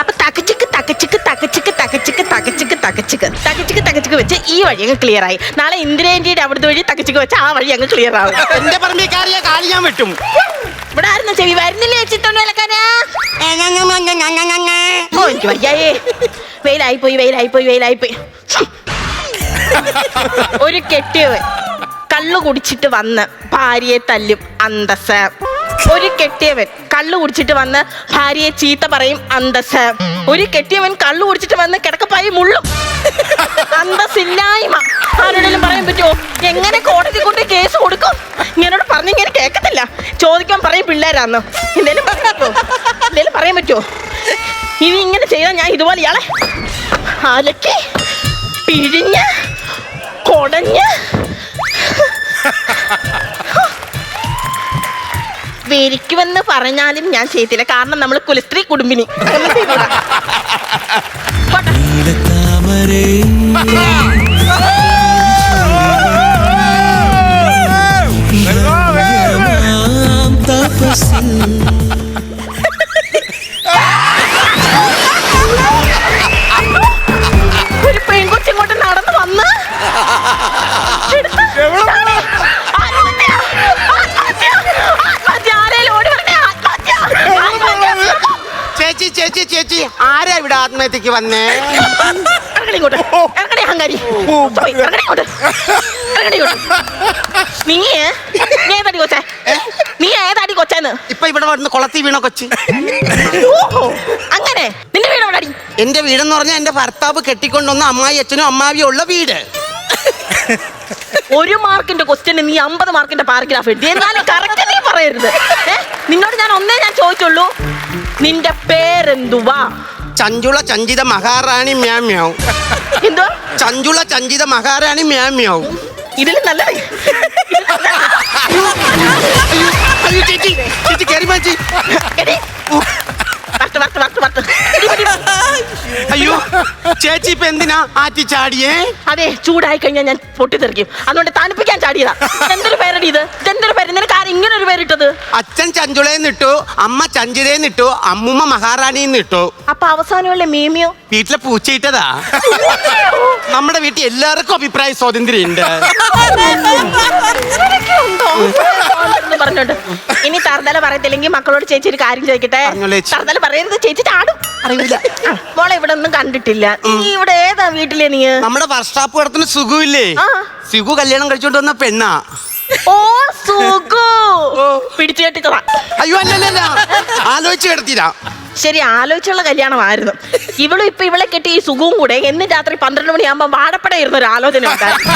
അപ്പൊ തകച്ചിക്ക് തകച്ചിക്ക് തകച്ചിക്ക് തകച്ചിക്ക് തകച്ചിക്ക് തകച്ചിക്ക്. തകച്ചിക്ക് തകച്ചിക്ക് വെച്ച് ഈ വഴി അങ്ങ് ക്ലിയർ ആയി. നാളെ ഇന്ദിരേന്ത്യയുടെ അവിടുത്തെ വഴി തകച്ചിക്ക് വെച്ച് ആ വഴി അങ്ങ് ക്ലിയർ ആവും. എന്റെ പറമ്പിൽ കാറിയ കാലി ഞാൻ വെട്ടും. ഇവിടെ ആയിരുന്നു ചെവി. വരുന്നില്ലേ ഓ എനിക്ക് വയ്യായേ. വെയിലായി പോയി വെയിലായി പോയി വെയിലായി പോയി ഒരു കെട്ടിയവൻ കള്ളു കുടിച്ചിട്ട് വന്ന് ഭാര്യയെ തല്ലും അന്തസ് ഒരു കെട്ടിയവൻ കള്ളു കുടിച്ചിട്ട് വന്ന് ഭാര്യയെ ചീത്ത പറയും അന്തസ് ഒരു കെട്ടിയവൻ കള്ളു കുടിച്ചിട്ട് വന്ന് കിടക്കപ്പായി മുള്ളും. അന്തസ്സില്ലായ്മ. ആരോടെങ്കിലും പറയാൻ പറ്റുമോ എങ്ങനെ കോടതി കൊണ്ട് കേസ് കൊടുക്കും? ഇങ്ങനോട് പറഞ്ഞു ഇങ്ങനെ കേൾക്കത്തില്ല. ചോദിക്കാൻ പറയും പിള്ളേരാന്ന്. എന്തേലും പറയാമോ എന്തേലും പറയാൻ പറ്റുമോ ഇനി ഇങ്ങനെ ചെയ്താൽ ഞാൻ ഇതുപോലെ ഇയാളെ അലക്കി പിഴിഞ്ഞ് കൊടഞ്ഞ്. വരിക്കുമെന്ന് പറഞ്ഞാലും ഞാൻ ചെയ്തില്ല കാരണം നമ്മൾ കുലസ്ത്രീ കുടുംബിനി. ഒന്നും ചെയ്തില്ല. ചേച്ചി ചേച്ചി ചേച്ചി ആരാ ഇവിടെ ആത്മഹത്യക്ക് വന്നേ? ഇറങ്ങടി ഇങ്ങോട്ട്. ഇറങ്ങടി അഹങ്കാരി. പോയി, ഇറങ്ങടി ഇങ്ങോട്ട്. ഇറങ്ങടി ഇങ്ങോട്ട്. നീ നീ ഏതടി കൊച്ചേ? നീ ഏതടി കൊച്ചേന്ന്? ഇപ്പൊ ഇവിടെ വന്ന് കൊളത്തി വീണ കൊച്ച്. ഓഹോ അങ്ങനെ. നിന്റെ വീട് എന്റെ വീടെന്ന് പറഞ്ഞാൽ എന്റെ ഭർത്താവ് കെട്ടിക്കൊണ്ടുവന്ന അമ്മായി അച്ഛനും അമ്മാവിയും ഉള്ള വീട്. ഒരു മാർക്കിന്റെ ക്വസ്റ്റ്യന് നീ അമ്പത് മാർക്കിന്റെ പാരഗ്രാഫ് എഴുതി. എന്നാലും കറക്റ്റ് നീ പറയരുത്. ഏ? നിന്നോട് ഞാൻ ഒന്നേ ഞാൻ ചോദിച്ചുള്ളൂ. നിന്റെ പേരെന്തുവാ? ചഞ്ചുള ചഞ്ചിത മഹാറാണി മ്യാമ്യാവ് എന്തോ? ചഞ്ചുള ചഞ്ചിത മഹാറാണി മ്യാമ്യാവ് ഇതിൽ നല്ല അയ്യോ ചേച്ചി ചേച്ചി കയറി മാറ്റി അയ്യോ ചേച്ചി ഇപ്പൊ എന്തിനാ ആറ്റി ചാടിയേ? അതെ ചൂടായി കഴിഞ്ഞാൽ ഞാൻ പൊട്ടിത്തെറിക്കും. അതുകൊണ്ട് തണുപ്പിക്കാൻ ചാടിയതാ. എന്തൊരു പേരടി ഇത്? എന്തൊരു പേര്? നിനക്ക് ആരും ഇങ്ങനെ ഒരു പേരിട്ടത്? അച്ഛൻ ചഞ്ചുളേന്ന് ഇട്ടു അമ്മ ചഞ്ചിതേന്ന് ഇട്ടു അമ്മുമ്മ മഹാറാണിന്ന് ഇട്ടു. അപ്പൊ അവസാനമുള്ള മീമിയോ? വീട്ടിലെ പൂച്ചയിട്ടതാ. നമ്മുടെ വീട്ടിൽ എല്ലാവർക്കും അഭിപ്രായ സ്വാതന്ത്ര്യം ഉണ്ട് ഉണ്ടോ? എന്ന് പറഞ്ഞോണ്ട് ഇനി തറുതല പറയത്തില്ലെങ്കിൽ മക്കളോട് ചേച്ചി ഒരു കാര്യം ചോദിക്കട്ടെ? പറഞ്ഞോളൂ ചേച്ചി. തറുതല പറയരുത് ചേച്ചി ചാടും. അറിയില്ല. ആ, മോളെ ഇവിടെ ഒന്നും കണ്ടിട്ടില്ല. നീ ഇവിടെ ഏതാ വീട്ടിലെ നീ? നമ്മുടെ വർഷാപ്പ് കടത്തിന് സുഖമില്ലേ ആ. സുഖു കല്യാണം കഴിച്ചോണ്ട് വന്ന പെണ്ണാ. ഓ സുഖു പിടിച്ചു കെട്ടിച്ചതാ അയ്യോ അല്ലല്ല ആലോചിച്ച് കിടത്തില്ല ശരി ആലോചിച്ചുള്ള കല്യാണമായിരുന്നു. ഇവളും ഇപ്പൊ ഇവളെ കെട്ടി ഈ സുഖവും കൂടെ എന്ന് രാത്രി പന്ത്രണ്ട് മണിയാകുമ്പോ വാടപ്പട ഇരുന്ന ഒരു ആലോചന ഉണ്ടായിരുന്നു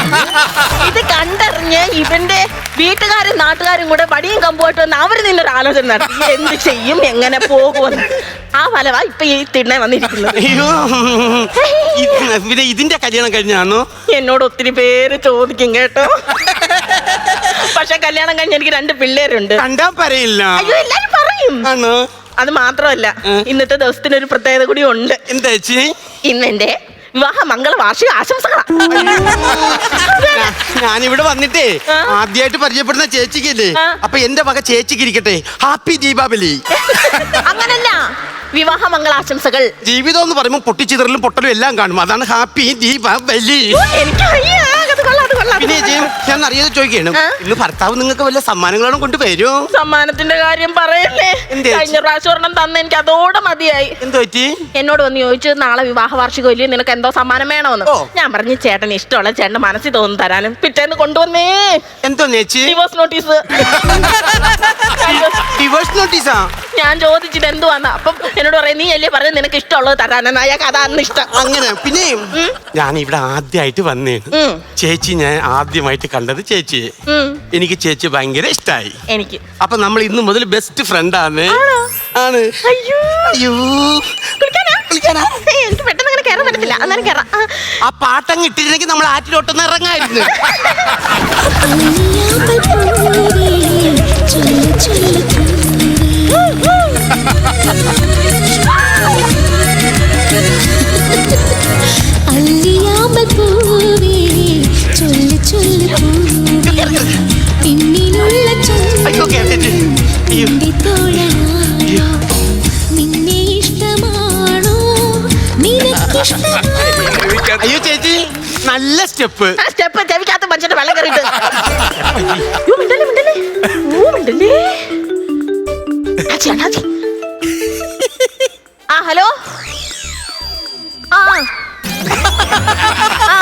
ഇത് കണ്ടറിഞ്ഞ് ഇവന്റെ വീട്ടുകാരും നാട്ടുകാരും കൂടെ വടിയും കമ്പുമായിട്ട് വന്ന് അവർ നിന്നൊരു ആലോചന നടത്തി. എന്ത് ചെയ്യും? എങ്ങനെ പോകുമെന്ന്. ആ ഫലവാ ഇപ്പൊ ഈ തിണ്ണെ വന്നിരിക്കുന്നത്. അയ്യോ. ഇത് പിന്നെ ഇതിന്റെ കല്യാണം കഴിഞ്ഞാണോ എന്നോട് ഒത്തിരി പേര് ചോദിക്കും കേട്ടോ. പക്ഷെ കല്യാണം കഴിഞ്ഞ് എനിക്ക് രണ്ട് പിള്ളേരുണ്ട്. കണ്ടാ പറയില്ല. അയ്യോ എല്ലാരും പറയും. ആണോ അത് മാത്രമല്ല ഇന്നത്തെ ദിവസത്തിന് ഒരു പ്രത്യേകത കൂടി ഉണ്ട്. എന്താ ചേച്ചി? ഇന്ന് എന്റെ വിവാഹ മംഗള വാർഷിക ആശംസകളാ. ഞാൻ ഞാനിവിടെ വന്നിട്ടേ. ആദ്യമായിട്ട് പരിചയപ്പെടുന്ന ചേച്ചിക്കല്ലേ. അപ്പൊ എന്റെ വക ചേച്ചിക്ക് ഇരിക്കട്ടെ. ഹാപ്പി ദീപാവലി. അങ്ങനല്ല. വിവാഹ മംഗളാശംസകൾ ജീവിതം എന്ന് പറയുമ്പോൾ പൊട്ടിച്ചിതറലും പൊട്ടലും എല്ലാം കാണും. അതാണ് ഹാപ്പി ദീപാവലി. എനിക്കറിയാം. പിന്നെ ചേച്ചി ഞാൻ അറിയാതെ ചോദിക്കണം ആ? ഇന്ന് ഭർത്താവ് നിങ്ങൾക്ക് വല്ല സമ്മാനങ്ങളാണ് കൊണ്ടുവരൂ? സമ്മാനത്തിന്റെ കാര്യം പറയല്ലേ? എന്തേ? കഴിഞ്ഞ പ്രാവശ്യം ഒരെണ്ണം തന്ന എനിക്ക് അതോടെ മതിയായി. എന്ത് പറ്റി? എന്നോട് വന്ന് ചോദിച്ചു നാളെ വിവാഹ വാർഷിക വലിയ നിനക്ക് എന്തോ സമ്മാനം വേണമെന്ന് ഓ. ഞാൻ പറഞ്ഞു ചേട്ടന് ഇഷ്ടമുള്ള ചേട്ടന്റെ മനസ്സിൽ തോന്നുന്നു തരാനും. പിറ്റേന്ന് കൊണ്ടുവന്നേ. എന്തോ ചേച്ചി? ഡിവോഴ്സ് നോട്ടീസ് ഡിവോഴ്സ് നോട്ടീസാ ഞാൻ ചോദിച്ചിട്ട് എന്തുവാന്ന്? അപ്പം എന്നോട് പറയും നീ അല്ലേ പറഞ്ഞു നിനക്ക് ഇഷ്ടമുള്ളത് തരാനെന്ന്? അയാൾക്ക് അതാണ് ഇഷ്ടം. അങ്ങനെ പിന്നെ ഞാൻ ഇവിടെ ആദ്യമായിട്ട് വന്നേ ഉം. ചേച്ചി ഞാൻ ആദ്യമായിട്ട് കണ്ടത് ചേച്ചിയെ. എനിക്ക് ചേച്ചി ഭയങ്കര ഇഷ്ടമായി എനിക്ക്. അപ്പൊ നമ്മൾ ഇന്ന് മുതൽ ബെസ്റ്റ് ഫ്രണ്ട് ആണ്. ആണ്? അയ്യോ? എനിക്ക് പെട്ടെന്ന് അങ്ങനെ കയറാൻ പറ്റത്തില്ല. അന്നേരം കയറാം ആ, പാട്ടങ്ങ് ഇട്ടിരുന്നെങ്കിൽ നമ്മൾ ആറ്റിലോട്ടൊന്ന് ഇറങ്ങായിരുന്നു. അല്ലിയാമ്പൽ പൂവേ നല്ല സ്റ്റെപ്പ്. ആ സ്റ്റെപ്പ് ചെവിക്കകത്ത് മനുഷ്യന്റെ വെള്ളം കയറിയിട്ട്. യ്യോ, മിണ്ടല്ലേ മിണ്ടല്ലേ? ഓ മിണ്ടല്ലേ? അച്ഛി, അണ്ണാച്ചി. ആ ഹലോ? ആ. ആ.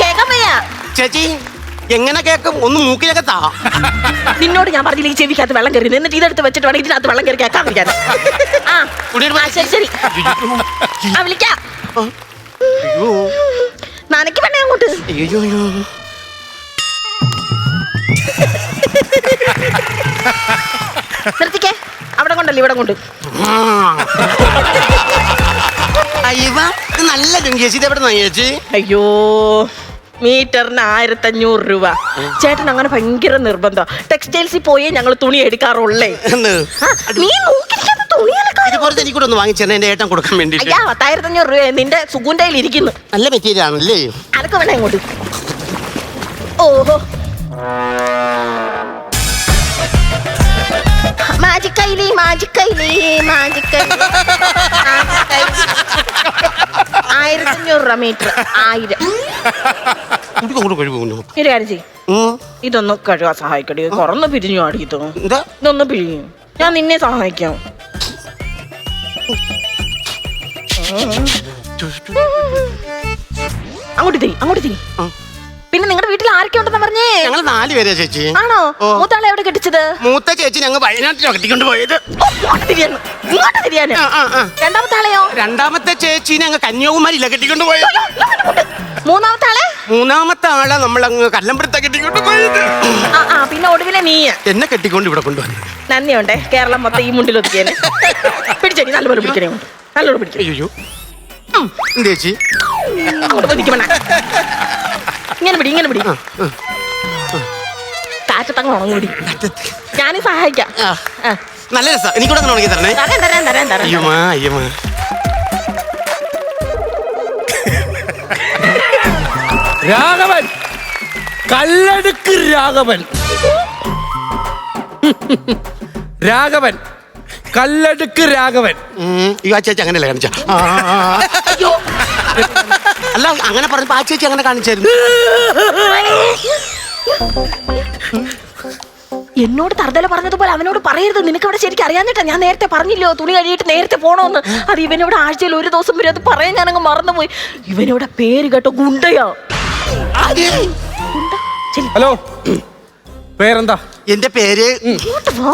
കേക്കാൻ വയ്യ. ചേച്ചി എങ്ങനെ കേക്കും? ഒന്ന് മൂക്കിലൊക്കെ താ. നിന്നോട് ഞാൻ പറഞ്ഞില്ല ഈ ചെവിക്കകത്ത് വെള്ളം കയറി? എന്നിട്ട് ഇതെടുത്ത് വെച്ചിട്ട് വേണം ഇതിനകത്ത് വെള്ളം കയറി കേൾക്കാൻ വിളിക്കാൻ ആ കുടിയേറ് ആ, ശരി ശരി. ആ വിളിക്കാം. അയ്യോ. നനക്ക് വേണേ അങ്ങോട്ട്. അയ്യോ അയ്യോ. നിർത്തിക്കേ. അവിടെ കൊണ്ടല്ലേ ഇവിടെ കൊണ്ട്. ആ. അയ്യവ ഇത് നല്ല ചേച്ചി ഇത് എവിടെ ചേച്ചി? അയ്യോ മീറ്ററിന് ആയിരത്തഞ്ഞൂറ് രൂപ. ചേട്ടൻ അങ്ങനെ ഭയങ്കര നിർബന്ധം. ടെക്സ്റ്റൈൽസിൽ പോയേ ഞങ്ങൾ തുണി എടുക്കാറുള്ളേ. ആ, നീ തുണി എനിക്ക് എനിക്കൂടെ ഒന്ന് വാങ്ങിച്ചെന്നെ എന്റെ ഏട്ടൻ കൊടുക്കാൻ വേണ്ടി അയ്യാ പത്തായിരത്തഞ്ഞൂറ് രൂപ നിന്റെ സുഗുന്റെ കയ്യിൽ ഇരിക്കുന്നു. നല്ല മെറ്റീരിയൽ ആണല്ലേ അനക്ക് വേണേ ഇങ്ങോട്ട്. ഓഹോ. രൂപ മീറ്റർ. ആയിരം. കുടിക്കും കൂടെ ഒരു കാര്യം ചെയ്യും. ഇതൊന്ന് കഴുകാൻ സഹായിക്കടി. തുറന്ന് പിരിഞ്ഞു ആടി ഇത്. എന്താ? ഇതൊന്ന് പിരിഞ്ഞു ഞാൻ നിന്നെ സഹായിക്കാം. അങ്ങോട്ട് തിരി അങ്ങോട്ട് തിരി. പിന്നെ നിങ്ങളുടെ വീട്ടിൽ ആരൊക്കെ ഉണ്ടെന്ന് പറഞ്ഞേ? ഞങ്ങൾ നാല് പേരാ ചേച്ചി. ആണോ? ഓ. മൂത്താളെ എവിടെ കെട്ടിച്ചത്? മൂത്ത ചേച്ചി ഞങ്ങൾ വയനാട്ടിൽ കെട്ടിക്കൊണ്ട് പോയത്. ഓ, ഇങ്ങോട്ട് തിരിയാന്? ഇങ്ങോട്ട് തിരിയാന്? ആ, ആ, ആ. രണ്ടാമത്തെ ആളെയോ? രണ്ടാമത്തെ ചേച്ചി ഞങ്ങൾ കന്യാകുമാരിയില കെട്ടിക്കൊണ്ട് പോയത്. മൂന്നാമത്തെ ആളെ? മൂന്നാമത്തെ ആളെ നമ്മൾ അങ്ങ് കല്ലമ്പുറത്ത കെട്ടിക്കൊണ്ട് പോയത്. ആ ആ പിന്നെ ഒടുവിലെ നീ. എന്നെ കെട്ടിക്കൊണ്ട് ഇവിടെ കൊണ്ടുവന്നത്. നന്ദിയുണ്ടേ കേരളം മൊത്തം ഈ മുണ്ടിൽ ഒതുക്കിയേനെ പിടിച്ചേടി നല്ലപോലെ പിടിക്കണേ. നല്ലോണം പിടിക്കും. അയ്യോ എന്ത് ചേച്ചി? അങ്ങോട്ട് പിടിക്കണ ഇങ്ങനെ പിടി ഇങ്ങനെ പിടി. കാറ്റത്തങ്ങ് ഉണങ്ങി പിടി സഹായിക്കാം. ആ. ആ. നല്ല രസം. എനിക്കൂടെ അങ്ങനെ തരണേ. രാഘവൻ. കല്ലടുക്ക് രാഘവൻ. രാഘവൻ. കല്ലടുക്ക് രാഘവൻ. ഈ ആ ചേച്ചി അങ്ങനെയല്ല കാണിച്ച. അയ്യോ. അല്ല അങ്ങനെ പറഞ്ഞു ആ ചേച്ചി അങ്ങനെ കാണിച്ചായിരുന്നു. എന്നോട് തറുതല പറഞ്ഞതുപോലെ അവനോട് പറയരുത്. നിനക്ക് അവിടെ ശരിക്കും അറിയാഞ്ഞിട്ടാ ഞാൻ നേരത്തെ പറഞ്ഞില്ലോ തുണി കഴിയിട്ട് നേരത്തെ പോണോന്ന്. അത് ഇവനോട് ആഴ്ചയിൽ ഒരു ദിവസം വരെ അത് പറയാൻ ഞാനങ്ങ് മറന്നുപോയി. ഇവനോട് പേര് കേട്ടോ ഗുണ്ടയാ. ഗുണ്ട? ചെല്ലി. ഹലോ. പേരെന്താ? എന്റെ പേര് ഇങ്ങോട്ട് വാ.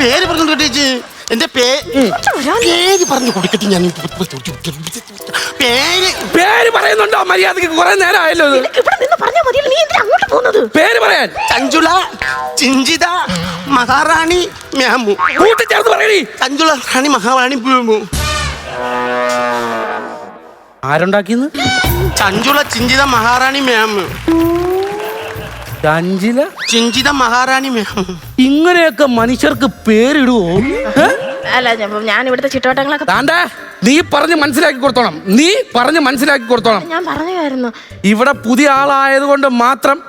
പേര് പറഞ്ഞു എന്റെ പേര് പറഞ്ഞു കൊടുക്കട്ടെ ഞാൻ. പേര്. പേര് പറയുന്നുണ്ടോ? മര്യാദയ്ക്ക് കുറെ നേരം ആയല്ലോ പേര് പറയാൻ. ചഞ്ചുള ചിഞ്ചിത മഹാറാണി മ്യാമു കൂട്ടിച്ചേർത്ത് പറയണി ചഞ്ചുള റാണി മഹാറാണി മ്യാമു ആരുണ്ടാക്കിയെന്ന്? ചഞ്ചുള ചിഞ്ചിത മഹാറാണി മ്യാമു അഞ്ചില ചിഞ്ചിത മഹാറാണി ഇങ്ങനെയൊക്കെ മനുഷ്യർക്ക് പേരിടുവോ? ഏ? അല്ല ഞാൻ- ഞാൻ ഇവിടുത്തെ ചുറ്റുവട്ടങ്ങളൊക്കെ താണ്ട നീ പറഞ്ഞ് മനസ്സിലാക്കി കൊടുത്തോണം. നീ പറഞ്ഞ് മനസ്സിലാക്കി കൊടുത്തോണം. ഞാൻ പറഞ്ഞായിരുന്നു ഇവിടെ പുതിയ ആളായത് കൊണ്ട് മാത്രം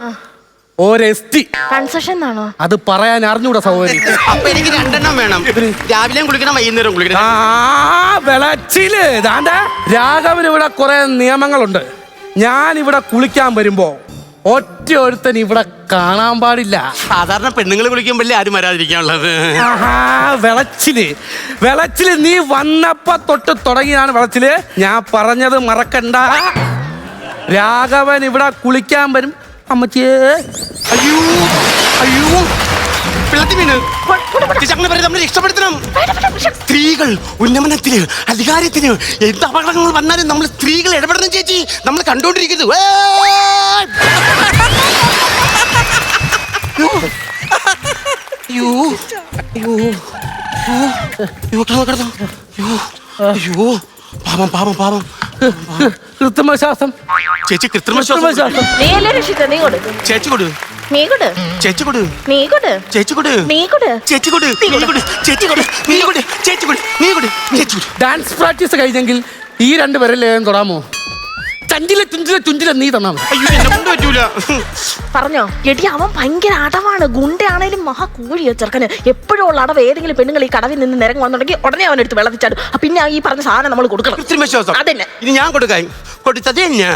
ഒരെസ്റ്റി കൺസെഷൻ ആണോ? അത് പറയാൻ അറിഞ്ഞൂടാ സഹോദരി. അപ്പൊ എനിക്ക് രണ്ടെണ്ണം വേണം. രാവിലെയും കുളിക്കണം വൈകുന്നേരം കുളിക്കണം. ആ വെളച്ചിൽ. താണ്ട രാഘവന് ഇവിടെ കുറെ നിയമങ്ങളുണ്ട്. ഞാൻ ഇവിടെ കുളിക്കാൻ വരുമ്പോ ഒറ്റ ഒരുത്തൻ ഇവിടെ കാണാൻ പാടില്ല. സാധാരണ പെണ്ണുങ്ങൾ വിളിക്കുമ്പോഴേ ആരും വരാതിരിക്കാനുള്ളത്? വിളച്ചിൽ. വിളച്ചിൽ നീ വന്നപ്പ തൊട്ട് തുടങ്ങിയാണ് വിളച്ചിൽ. ഞാൻ പറഞ്ഞത് മറക്കണ്ട. രാഘവൻ ഇവിടെ കുളിക്കാൻ വരും. അമ്മച്ചിയേ അയ്യോ അയ്യോ. സ്ത്രീകൾ ഉന്നമനത്തിന് അധികാരത്തിന് എന്ത് അപകടങ്ങൾ വന്നാലും നമ്മൾ സ്ത്രീകൾ ഇടപെടണം ചേച്ചി. നമ്മൾ കണ്ടുകൊണ്ടിരിക്കുന്നു. അയ്യോ അയ്യോ അയ്യോ കിടന്നോ കിടന്നോ അയ്യോ അയ്യോ പാപം പാപം പാപം കൃത്രിമ ശ്വാസം ചേച്ചി കൃത്രിമ ശ്വാസം നീ അല്ലേ രക്ഷിച്ച? നീ കൊടു ചേച്ചി കൊടു. നീ കൊടു. ചേച്ചി കൊടു. നീ കൊടു. ചേച്ചി കൊടു. നീ കൊടു. ചേച്ചി കൊടു. നീ കൊടു. ചേച്ചി കൊടു. നീ കൊടു. ചേച്ചി കൊടു. നീ കൊടു. ചേച്ചി ഡാൻസ് പ്രാക്ടീസ് കഴിഞ്ഞെങ്കിൽ ഈ രണ്ട് പേരല്ലേ തൊടാമോ? ചഞ്ചിലെ ചുഞ്ചിലെ ചുഞ്ചിലെ നീ തന്നാ മതി അയ്യോ എന്നെ കൊണ്ട് പറ്റൂല. പറഞ്ഞോ? എടി അവൻ ഭയങ്കര അടവാണ്. ഗുണ്ടയാണേലും മഹാ കൂടിയോ ചെറുക്കന്. എപ്പോഴും ഉള്ള അടവ് ഏതെങ്കിലും പെണ്ണുങ്ങൾ ഈ കടവിൽ നിന്ന് നിരങ്ങി വന്നുണ്ടെങ്കിൽ ഉടനെ അവനെടുത്ത് വെള്ളത്തിച്ചാടും ആ, പിന്നെ ഈ പറഞ്ഞ സാധനം നമ്മൾ കൊടുക്കണം. കൃത്രിമ അതന്നെ. ഇനി ഞാൻ കൊടുക്കാം. കൊടുത്തത് തന്നെ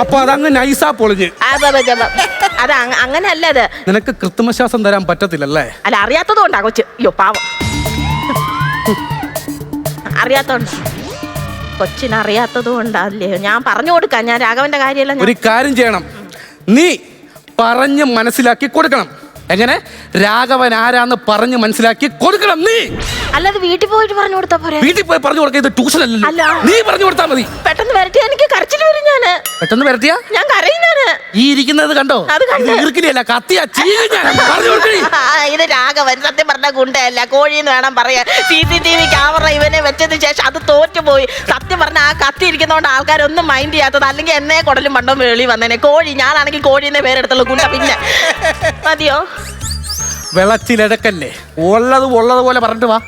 അപ്പൊ അതങ്ങ് നൈസാ പൊളിഞ്ഞ്. ആ. അത് അങ്ങ- അങ്ങനെയല്ല അത്. നിനക്ക് കൃത്രിമശ്വാസം തരാൻ പറ്റത്തില്ലല്ലേ? അല്ല അറിയാത്തത് കൊണ്ടാ കൊച്ച്. അയ്യോ പാവം. അറിയാത്തോണ്ട് കൊച്ചിനറിയാത്തത് കൊണ്ടല്ലേ ഞാൻ പറഞ്ഞു കൊടുക്കാം. ഞാൻ രാഘവന്റെ കാര്യമല്ല ഒരു കാര്യം ചെയ്യണം. നീ പറഞ്ഞ് മനസ്സിലാക്കി കൊടുക്കണം. എങ്ങനെ? രാഘവൻ ആരാന്ന് പറഞ്ഞു മനസ്സിലാക്കി കൊടുക്കണം നീ. അല്ലാതെ വീട്ടിൽ പോയിട്ട് പറഞ്ഞു കൊടുത്താ പോരെ? വീട്ടിൽ പോയി പറഞ്ഞു കൊടുക്കുക ഇത് ട്യൂഷൻ അല്ല. നീ പറഞ്ഞു കൊടുത്താ മതി. പെട്ടെന്ന് വരട്ടി എനിക്ക് കരച്ചിൽ വരും ഞാൻ. പെട്ടെന്ന് വരട്ടിയ? ഞാൻ കരയുന്നാണ് ഈ ഇരിക്കുന്നത് കണ്ടോ? അത് കണ്ട്. ഈർക്കിലിയല്ല കത്തിയാ ചീഞ്ഞ പറഞ്ഞു കൊടുക്കണി ആ, ഇത് രാഘവൻ സത്യം പറഞ്ഞ ഗുണ്ടയല്ല. കോഴിന്ന് വേണം പറയാൻ. C C T V camera ഇവനെ വെച്ചതിന് ശേഷം അത് തോറ്റുപോയി. സത്യം പറഞ്ഞ ആ കത്തി ഇരിക്കുന്നതുകൊണ്ട് ആൾക്കാരൊന്നും മൈൻഡ് ചെയ്യാത്തത്. അല്ലെങ്കിൽ എന്നെ കുടലും പണ്ടും വെളി വന്നേനെ. കോഴി ഞാനാണെങ്കിൽ കോഴീനെ പേരെടുത്തുള്ളൂ ഗുണ്ട പിന്നെ. മതിയോ? വെളച്ചിലെടക്കല്ലേ ഉള്ളത് ഉള്ളത് പോലെ പറഞ്ഞിട്ട് വാ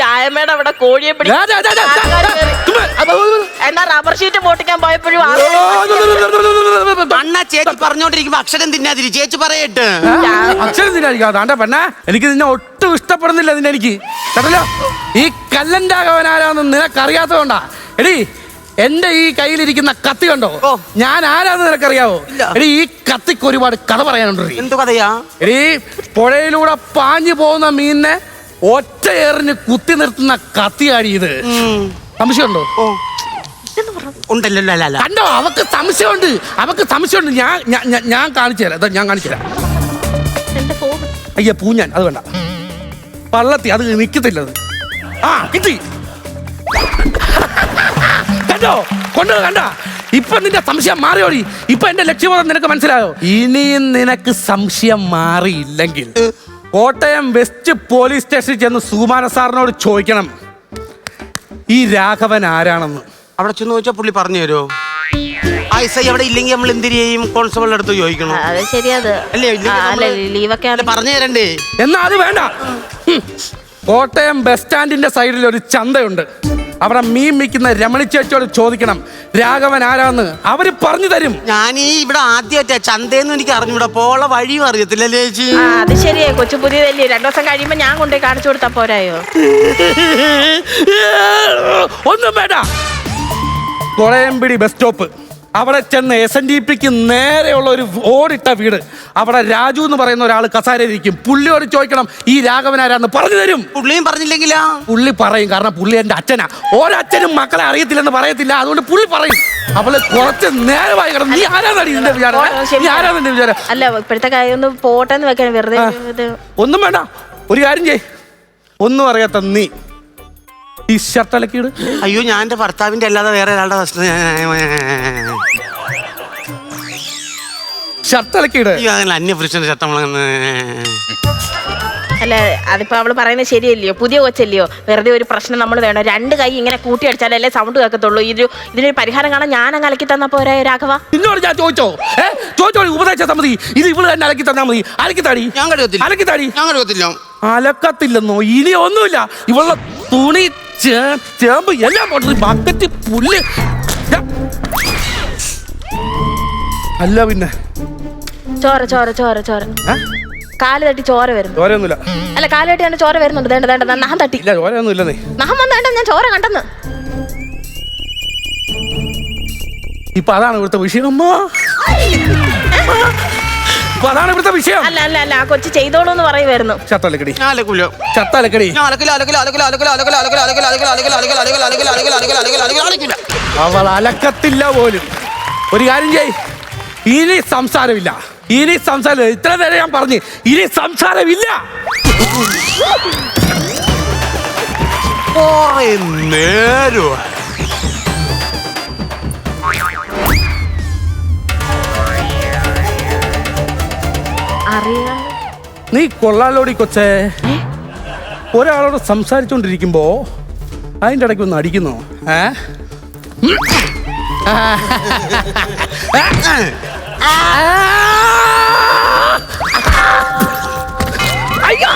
രായമേടെ അവിടെ കോഴിയെ ആൾക്കാര് കേറി. ചുമ്മാ, അപ്പൊ, എന്നാ റബ്ബർ ഷീറ്റ് പൊട്ടിക്കാൻ പോയപ്പോഴും ഓ, അണ്ണ ചേച്ചി പറഞ്ഞോണ്ടിരിക്കുമ്പോ അക്ഷരം തിന്നാതിരി ചേച്ചി പറയട്ട് അക്ഷരം തിന്നായിരിക്കും അതാണ്ട പെണ്ണ എനിക്ക് നിന്നെ ഒട്ടും ഇഷ്ടപ്പെടുന്നില്ല നിന്നെ എനിക്ക് കേട്ടല്ലോ ഈ കല്ലന്റെ അവനാരാന്ന് ആരാന്ന് നിനക്കറിയാത്തതുകൊണ്ടാ എടി എന്റെ ഈ കയ്യിലിരിക്കുന്ന കത്തി കണ്ടോ? ഓ. ഞാൻ ആരാന്ന് നിനക്കറിയാവോ? ഇല്ല. എടി ഈ കത്തിക്ക് ഒരുപാട് കഥ പറയാനുണ്ട് എടി. എന്തു കഥയാ? എടി പുഴയിലൂടെ പാഞ്ഞു പോകുന്ന മീനിനെ ഒറ്റ ഏറിന് കുത്തി നിർത്തുന്ന കത്തിയാടി ഇത്. ഉം. സംശയമുണ്ടോ? ഓ. ഉണ്ടല്ലോ അല്ല, അല്ല. കണ്ടോ? അവക്ക് സംശയമുണ്ട്. അവക്ക് സംശയമുണ്ട്. ഞാൻ ഞാൻ- ഞാൻ- ഞാൻ കാണിച്ചു തരാം. ഇതാ ഞാൻ കാണിച്ചു തരാം. എന്റെ ഫോൺ. അയ്യ പൂഞ്ഞാൻ. അത് വേണ്ട. പള്ളത്തി അത് നിൽക്കത്തില്ലത് ആ കിട്ടി. കണ്ടോ കൊണ്ടോ കണ്ട. ഇപ്പൊ നിന്റെ സംശയം മാറിയോടി. ഇപ്പൊ എന്റെ ലക്ഷ്യബോധം നിനക്ക് മനസ്സിലായോ? ഇനിയും നിനക്ക് സംശയം മാറിയില്ലെങ്കിൽ കോട്ടയം വെസ്റ്റ് പോലീസ് സ്റ്റേഷനിൽ ചെന്ന് സുകുമാര സാറിനോട് ചോദിക്കണം. ഈ രാഘവൻ ആരാണെന്ന്? അവിടെ ചെന്ന് ചോദിച്ചാ പുള്ളി പറഞ്ഞു തരുമോ? അവിടെ ഇല്ലെങ്കിൽ നമ്മൾ ചെയ്യും? കോൺസ്റ്റബിളിന്റെ അടുത്ത് ചോദിക്കണം? അത് ശരിയത് അല്ലേ, അല്ല നമ്മൾ ലീവൊക്കെ പറഞ്ഞു തരണ്ടേ? എന്നാ അത് വേണ്ട. കോട്ടയം ബസ് സ്റ്റാൻഡിന്റെ സൈഡിൽ ഒരു ചന്തയുണ്ട്. അവിടെ മീൻ വിൽക്കുന്ന രമണി ചേച്ചിയോട് ചോദിക്കണം രാഘവൻ ആരാന്ന്? അവർ പറഞ്ഞു തരും. ഞാൻ ഈ ഇവിടെ ആദ്യമായിട്ടാ ചന്തയെന്ന് എനിക്ക് അറിഞ്ഞൂടാ. പോള വഴിയും അറിയത്തില്ലല്ലേ ചേച്ചി. ആ അത് ശരിയാ. കൊച്ചു പുതിയതല്ലേ രണ്ടു ദിവസം കഴിയുമ്പോ ഞാൻ കൊണ്ടുപോയി കാണിച്ചു കൊടുത്താ പോരായോ? ഒന്നും വേണ്ട. Kolayambidi bus stop. അവിടെ ചെന്ന് എസ് എൻ ഡി പിക്ക് നേരെയുള്ള ഒരു ഓടിട്ട വീട്. അവിടെ രാജു എന്ന് പറയുന്ന ഒരാൾ കസാരയിരിക്കും പുള്ളിയോട് ചോദിക്കണം ഈ രാഘവൻ ആരാന്ന് പറഞ്ഞു തരും? പുള്ളിയും പറഞ്ഞില്ലെങ്കിലാ? പുള്ളി പറയും കാരണം പുള്ളി എന്റെ അച്ഛനാ. ഒരച്ഛനും മക്കളെ അറിയത്തില്ലെന്ന് പറയത്തില്ല അതുകൊണ്ട് പുള്ളി പറയും. അവൾ കുറച്ച് നേരമായി കിടന്നു നീ ആരാന്നടി ഇതിന്റെ വിചാരം? നീ വിചാരം? അല്ല ഇപ്പോഴത്തെ കാര്യം ഒന്ന് പോട്ടെന്ന് വെറുതെ ഒന്നും വേണ്ട. ഒരു കാര്യം ചെയ് ഒന്നും അറിയാത്ത നീ ഈ ഷർട്ട് അലക്കിയിട്. അയ്യോ ഞാൻ എന്റെ ഭർത്താവിന്റെ അല്ലാതെ വേറെ ഒരാളുടെ ഷർട്ട് അലക്കിയിട്. അയ്യോ അതല്ല അന്യപുരുഷന്റെ ചട്ടം അല്ല അതിപ്പോ അവൾ പറയുന്നത് ശരിയല്ലയോ? പുതിയ കൊച്ചല്ലയോ? വെറുതെ ഒരു പ്രശ്നം നമ്മൾ വേണോ. രണ്ട് കൈ ഇങ്ങനെ കൂട്ടി അടിച്ചാലല്ലേ സൗണ്ട് കേൾക്കത്തുള്ളൂ. ഇതൊരു ഇതിനൊരു പരിഹാരം കാണാൻ ഞാൻ അങ്ങ് അലക്കി തന്ന പോരാ രാഘവ? നിന്നോട് ഞാൻ ചോദിച്ചോ? ഏ? ചോദിച്ചോ ഉപദേശിച്ച സമ്മതി ഇത് ഇവൾ തന്നെ അലക്കി തന്നാ മതി. അലക്കി താടി. ഞാൻ കഴുകത്തില്ല. അലക്കി താടി. ഞാൻ കഴുകത്തില്ല. അലക്കത്തില്ലെന്നോ? ഇനി ഒന്നുമില്ല. ഇവളുടെ തുണി ചേമ്പ് എല്ലാം പോട്ടത് ബക്കറ്റ് പുല്ല്. അല്ല പിന്നെ. ചോര ചോര ചോര ചോര? കാൽ തട്ടി ചോര വരുന്നു. ചോരയൊന്നുമില്ല. അല്ല കാൽ തട്ടി എന്റെ ചോര വരുന്നുണ്ട്. വേണ്ട വേണ്ട നഹം തട്ടി. ഇല്ല ചോരയൊന്നും ഇല്ലെന്നേ നഹം വന്നേണ്ട ഞാൻ ചോര കണ്ടെന്ന്. ഇപ്പൊ അതാണ് ഇവിടുത്തെ വിഷയം. അമ്മ അതാണ് ഇവിടുത്തെ വിഷയം അല്ല അല്ല അല്ല ആ കൊച്ചു ചെയ്തോളൂ എന്ന് പറയുമായിരുന്നു ചത്തലക്കടി ഞാൻ ചത്തലക്കടി അവൾ അലക്കത്തില്ല പോലും ഒരു കാര്യം ചെയ് ഇനി സംസാരമില്ല ഇനി സംസാരം ഇത്ര നേരം ഞാൻ പറഞ്ഞു ഇനി സംസാരമില്ല കുറേ നീ കൊള്ളാലോടി കൊച്ചേ. ഒരാളോട് സംസാരിച്ചോണ്ടിരിക്കുമ്പോ അതിന്റെ ഇടയ്ക്ക് ഒന്ന് അടിക്കുന്നു? ഏ. അയ്യോ!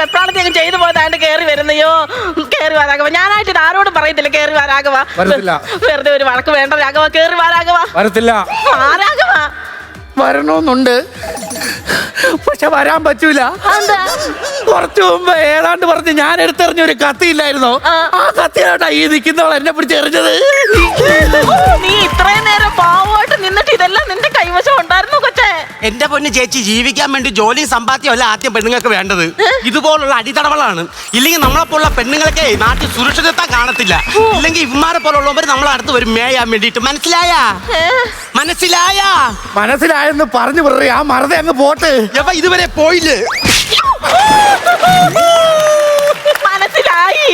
വെപ്രാളത്തേക്കും ചെയ്തു പോയതായിട്ട് കേറി കയറി വരുന്നയോ കയറി വാ ഞാനായിട്ട് ഇത് ആരോടും പറയത്തില്ല. കയറി വാ വെറുതെ ഒരു വഴക്ക് വേണ്ട രാഘവ. കയറി വാ വരത്തില്ല. വരണമെന്നുണ്ട്. പക്ഷെ വരാൻ പറ്റൂല. കുറച്ചു മുമ്പ് ഏതാണ്ട് പറഞ്ഞ് ഞാൻ എടുത്തെറിഞ്ഞ ഒരു കത്തിയില്ലായിരുന്നോ? ആ. കത്തിയിലാട്ടാ ഈ നിൽക്കുന്നവൾ എന്നെ പിടിച്ച് എറിഞ്ഞത് നീ ഇത്രയും നേരം എന്റെ പൊന്ന് ചേച്ചി ജീവിക്കാൻ വേണ്ടി ജോലിയും സമ്പാദ്യം അല്ല ആദ്യം പെണ്ണുങ്ങൾക്ക് വേണ്ടത്. ഇതുപോലുള്ള അടിത്തടവളാണ് ഇല്ലെങ്കിൽ നമ്മളെ പോലുള്ള പെണ്ണുങ്ങളൊക്കെ നാട്ടിൽ സുരക്ഷിതത്വം കാണത്തില്ല. ഇല്ലെങ്കിൽ ഇവന്മാരെ പോലുള്ളവർ നമ്മളെ അടുത്ത് വരും. മേയാൻ വേണ്ടിയിട്ട്. മനസ്സിലായാ? മനസ്സിലായ മനസ്സിലായാ? മനസ്സിലായെന്ന് പറഞ്ഞു ആ മറതെ അങ്ങ് പോട്ട്. എവ ഇതുവരെ പോയില്ലേ? മനസ്സിലായി.